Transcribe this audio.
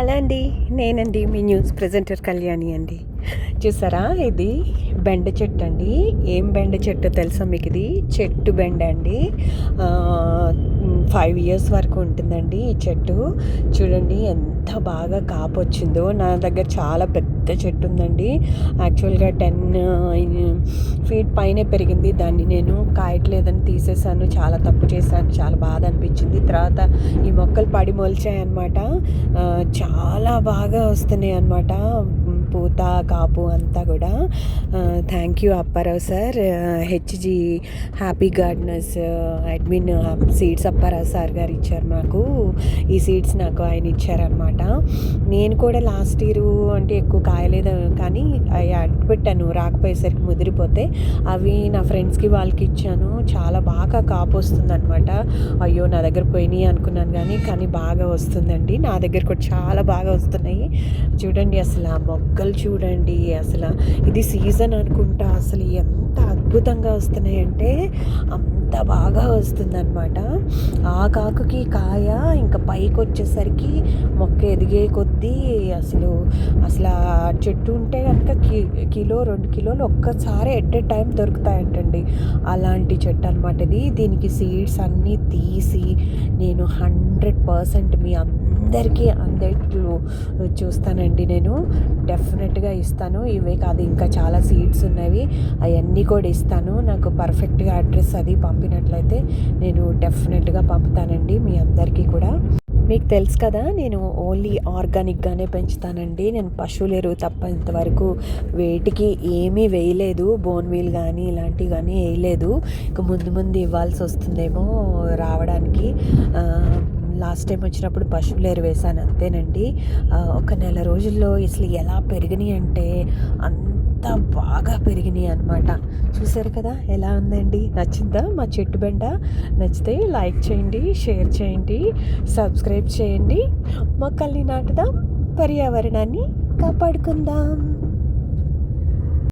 Hello అండి. నేనండి మీ news presenter Kalyani అండి. చూసారా ఇది? బెండ చెట్టు అండి. ఏం బెండ చెట్టు తెలుసా మీకు ఇది? చెట్టు బెండ అండి. ఫైవ్ ఇయర్స్ వరకు ఉంటుందండి ఈ చెట్టు. చూడండి ఎంత బాగా కాపొచ్చిందో. నా దగ్గర చాలా పెద్ద చెట్టు ఉందండి యాక్చువల్గా టెన్ ఫీట్ పైనే పెరిగింది. దాన్ని నేను కాయట్లేదని తీసేసాను. చాలా తప్పు చేశాను. చాలా బాధ అనిపించింది. తర్వాత ఈ మొక్కలు పడి మొలిచాయి అనమాట చాలా బాగా వస్తున్నాయి అనమాట పూత కాపు అంతా కూడా. Thank you Apparao sir. HG happy gardeners admin seeds Apparao sir garu ఇచ్చారు నాకు ఈ సీడ్స్ నాకు ఆయన ఇచ్చారనమాట నేను కూడా లాస్ట్ ఇయర్ అంటే ఎక్కువ కాయలేదు కానీ అవి అడ్డుపెట్టాను రాకపోయేసరికి ముదిరిపోతే అవి నా ఫ్రెండ్స్కి వాళ్ళకి ఇచ్చాను. చాలా బాగా కాపు వస్తుంది అనమాట అయ్యో నా దగ్గర పోయినాయి అనుకున్నాను కానీ కానీ బాగా వస్తుందండి. నా దగ్గర కూడా చాలా బాగా వస్తున్నాయి. చూడండి అసలు ఆ మొక్క మొగ్గలు చూడండి. అసలు ఇది సీజన్ అనుకుంటా. అసలు ఎంత అద్భుతంగా వస్తున్నాయంటే అంత బాగా వస్తుందన్నమాట. ఆ కాకుకి కాయ ఇంకా పైకి వచ్చేసరికి మొక్క ఎదిగే కొద్దీ అసలు అసలు ఆ చెట్టు ఉంటే కనుక కి కిలో రెండు కిలోలు ఒక్కసారి ఎట్ ఏ టైం దొరుకుతాయంటండి. అలాంటి చెట్టు అనమాట ఇది. దీనికి సీడ్స్ అన్నీ తీసి నేను హండ్రెడ్ పర్సెంట్ మీ అందరికీ అందేట్లు చూస్తానండి నేను. డెఫినెట్గా ఇస్తాను. ఇవే కాదు ఇంకా చాలా సీట్స్ ఉన్నవి. అవన్నీ కూడా ఇస్తాను. నాకు పర్ఫెక్ట్గా అడ్రస్ అది పంపినట్లయితే నేను డెఫినెట్గా పంపుతానండి మీ అందరికీ కూడా. మీకు తెలుసు కదా నేను ఓన్లీ ఆర్గానిక్గానే పెంచుతానండి. నేను పశువుల ఎరువు తప్ప ఇంతవరకు వేటికి ఏమీ వేయలేదు. బోన్ మీల్ కానీ ఇలాంటివి కానీ వేయలేదు. ఇక ముందు ముందు ఇవ్వాల్సి వస్తుందేమో రావడానికి. లాస్ట్ టైం వచ్చినప్పుడు పశువులు ఎరువేశాను అంతేనండి. ఒక నెల రోజుల్లో అసలు ఎలా పెరిగినాయి అంటే అంత బాగా పెరిగినాయి అనమాట చూసారు కదా ఎలా ఉందండి? నచ్చిందా? మా చెట్టు బెండ? నచ్చితే లైక్ చేయండి షేర్ చేయండి సబ్స్క్రైబ్ చేయండి. మొక్కల్ని నాటుదాం పర్యావరణాన్ని కాపాడుకుందాం.